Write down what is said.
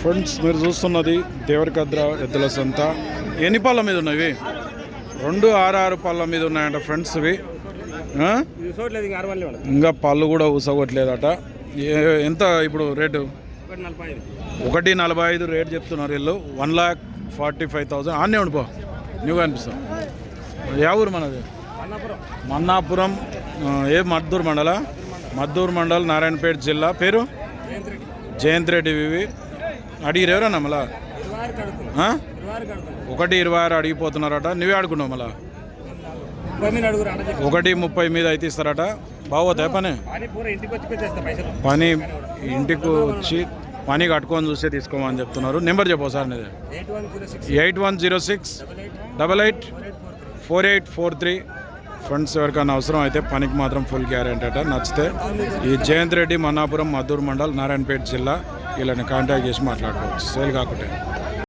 Friends మీరు చూస్తున్నది దేవరికద్ర ఎద్దుల సంత. ఎన్ని పళ్ళ మీద ఉన్నవి రెండు ఆరు ఆరు పళ్ళ మీద ఉన్నాయంట ఫ్రెండ్స్ ఇవి. ఇంకా పళ్ళు కూడా ఊసగొట్టలేదట. ఎంత ఇప్పుడు రేటు? ఒకటి నలభై ఐదు రేట్ చెప్తున్నారు వీళ్ళు. One lakh forty five thousand. ఆనే ఉండిపో నువ్వు అనిపిస్తావు యా ఊరు మనది? మన్నాపురం. ఏ మద్దూరు మండల? మద్దూరు మండల్ నారాయణపేట జిల్లా. పేరు? జయంత్ రెడ్డి. వివి అడిగిరు ఎవరన్నా మళ్ళా? ఒకటి ఇరవై ఆరు అడిగిపోతున్నారట. నువ్వే ఆడుకున్నావు మళ్ళా? ఒకటి ముప్పై మీద అయితే ఇస్తారట. బాగోతాయి పని? పని ఇంటికి వచ్చి పని కట్టుకొని చూస్తే తీసుకోమని చెప్తున్నారు. నెంబర్ చెప్పు సార్ నీది eight one zero six double eight four eight four three. Friends ఎవరికైనా అవసరం అయితే పనికి మాత్రం ఫుల్ గ్యారెంటీ అట. నచ్చితే ఈ జయంత్ రెడ్డి మన్నాపురం మద్దూరు మండల్ నారాయణపేట జిల్లా వీళ్ళని కాంటాక్ట్ చేసి మాట్లాడుకోవచ్చు. సేల్ కాకుంటే.